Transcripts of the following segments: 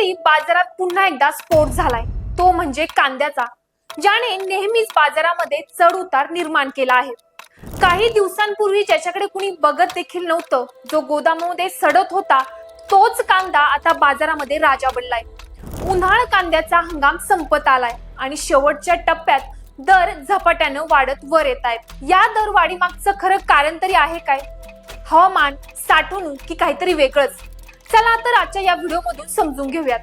वेळी बाजारात पुन्हा एकदा स्फोट झालाय. तो म्हणजे कांद्याचा ज्याने नेहमीच बाजारामध्ये चढ उतार निर्माण केला आहे. काही दिवसांपूर्वी ज्याच्याकडे कुणी बघत देखील नव्हतं जो गोदामामध्ये सडत होता तोच कांदा आता बाजारामध्ये राजा बनलाय उन्हाळ कांद्याचा हंगाम संपत आलाय आणि शेवटच्या टप्प्यात दर झपाट्यानं वाढत वर येत आहेत. या दरवाढी मागचं खरं कारण तरी आहे काय? हवामान साठवणूक की काहीतरी वेगळंच. चला तर आजच्या या व्हिडिओमधून समजून घेऊयात.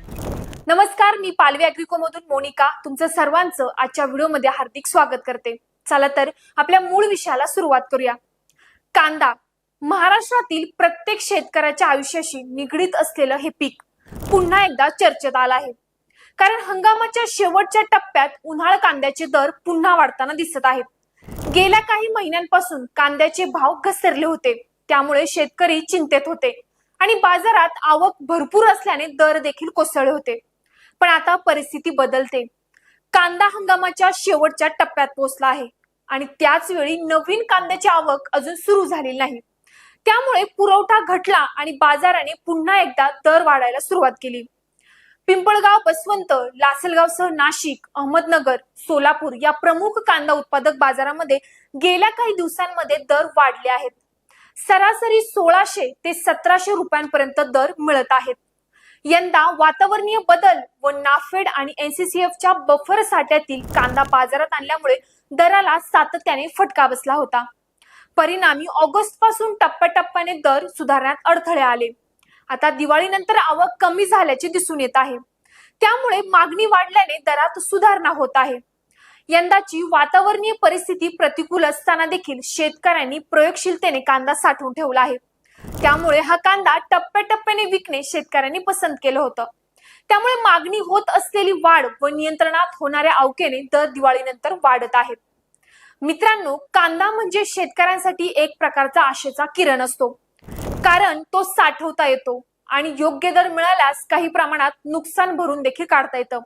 नमस्कार मी पालवी अॅग्रिको मधून मोनिका. तुमचं सर्वांचं आजच्या व्हिडिओमध्ये हार्दिक स्वागत करते. चला तर आपल्या मूळ विषयाला सुरुवात करूया. कांदा. महाराष्ट्रातील प्रत्येक शेतकऱ्याच्या आयुष्याशी निगडीत असलेलं हे पीक पुन्हा एकदा चर्चेत आलं आहे. कारण हंगामाच्या शेवटच्या टप्प्यात उन्हाळ कांद्याचे दर पुन्हा वाढताना दिसत आहेत. गेल्या काही महिन्यांपासून कांद्याचे भाव घसरले होते. त्यामुळे शेतकरी चिंतेत होते. आणि बाजारात आवक भरपूर असल्याने दर देखील कोसळले होते. पण आता परिस्थिती बदलते. कांदा हंगामाच्या शेवटच्या टप्प्यात पोहोचला आहे आणि त्याच वेळी नवीन कांद्याची आवक अजून सुरू झालेली नाही. त्यामुळे पुरवठा घटला आणि बाजाराने पुन्हा एकदा दर वाढायला सुरुवात केली. पिंपळगाव बसवंत लासलगावसह नाशिक अहमदनगर सोलापूर या प्रमुख कांदा उत्पादक बाजारामध्ये गेल्या काही दिवसांमध्ये दर वाढले आहेत. सरासरी सोळाशे ते सतराशे रुपयांपर्यंत दर मिळत आहेत. यंदा वातावरणीय बदल व नाफेड आणि एनसीसीएफच्या बफर साठ्यातील कांदा बाजारात आणल्यामुळे दराला सातत्याने फटका बसला होता. परिणामी ऑगस्टपासून टप्प्याटप्प्याने दर सुधारण्यात अडथळे आले. आता दिवाळीनंतर आवक कमी झाल्याचे दिसून येत आहे. त्यामुळे मागणी वाढल्याने दरात सुधारणा होत आहे. यंदाची वातावरणीय परिस्थिती प्रतिकूल असताना देखील शेतकऱ्यांनी प्रयोगशीलतेने कांदा साठवून ठेवला आहे. त्यामुळे हा कांदा टप्प्याटप्प्याने विकणे शेतकऱ्यांनी पसंत केलं होतं. त्यामुळे मागणी होत असलेली वाढ व नियंत्रणात होणाऱ्या अवकेने दर दिवाळीनंतर वाढत आहे. मित्रांनो कांदा म्हणजे शेतकऱ्यांसाठी एक प्रकारचा आशेचा किरण असतो. कारण तो साठवता येतो आणि योग्य दर मिळाल्यास काही प्रमाणात नुकसान भरून देखील काढता येतं.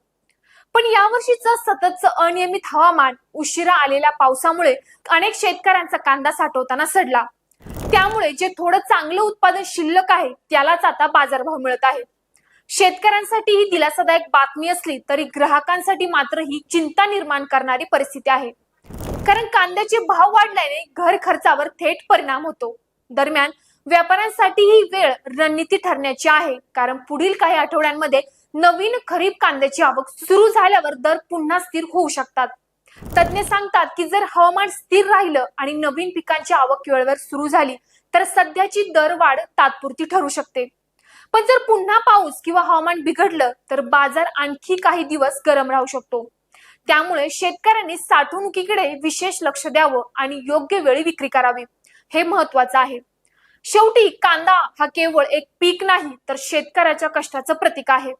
पण यावर्षीचं सततचं अनियमित हवामान उशिरा आलेल्या पावसामुळे अनेक शेतकऱ्यांचा कांदा साठवताना सडला. त्यामुळे जे थोडं चांगलं उत्पादन शिल्लक आहे त्यालाच आता बाजारभाव मिळत आहे. शेतकऱ्यांसाठी ही दिलासादायक बातमी असली तरी ग्राहकांसाठी मात्र ही चिंता निर्माण करणारी परिस्थिती आहे. कारण कांद्याचे भाव वाढल्याने घर खर्चावर थेट परिणाम होतो. दरम्यान व्यापाऱ्यांसाठी ही वेळ रणनीती ठरण्याची आहे. कारण पुढील काही आठवड्यांमध्ये नवीन खरीप कांद्याची आवक सुरू झाल्यावर दर पुन्हा स्थिर होऊ शकतात. तज्ज्ञ सांगतात की जर हवामान स्थिर राहिलं आणि नवीन पिकांची आवक वेळेवर सुरू झाली तर सध्याची दरवाढ तात्पुरती ठरू शकते. पण जर पुन्हा पाऊस किंवा हवामान बिघडलं तर बाजार आणखी काही दिवस गरम राहू शकतो. त्यामुळे शेतकऱ्यांनी साठवणुकीकडे विशेष लक्ष द्यावं आणि योग्य वेळी विक्री करावी. हे महत्वाचं आहे. शेवटी कांदा हा केवळ एक पीक नाही तर शेतकऱ्याच्या कष्टाचं प्रतीक आहे.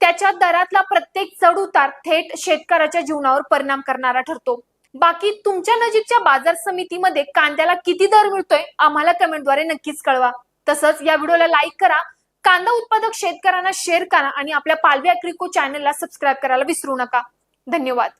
त्याच्या दरातला प्रत्येक चढ उतार थेट शेतकऱ्याच्या जीवनावर परिणाम करणारा ठरतो. बाकी तुमच्या नजीकच्या बाजार समितीमध्ये कांद्याला किती दर मिळतोय आम्हाला कमेंटद्वारे नक्कीच कळवा. तसंच या व्हिडिओला लाईक करा कांदा उत्पादक शेतकऱ्यांना शेअर करा आणि आपल्या पालवी अॅग्रिको चॅनलला सबस्क्राईब करायला विसरू नका. धन्यवाद.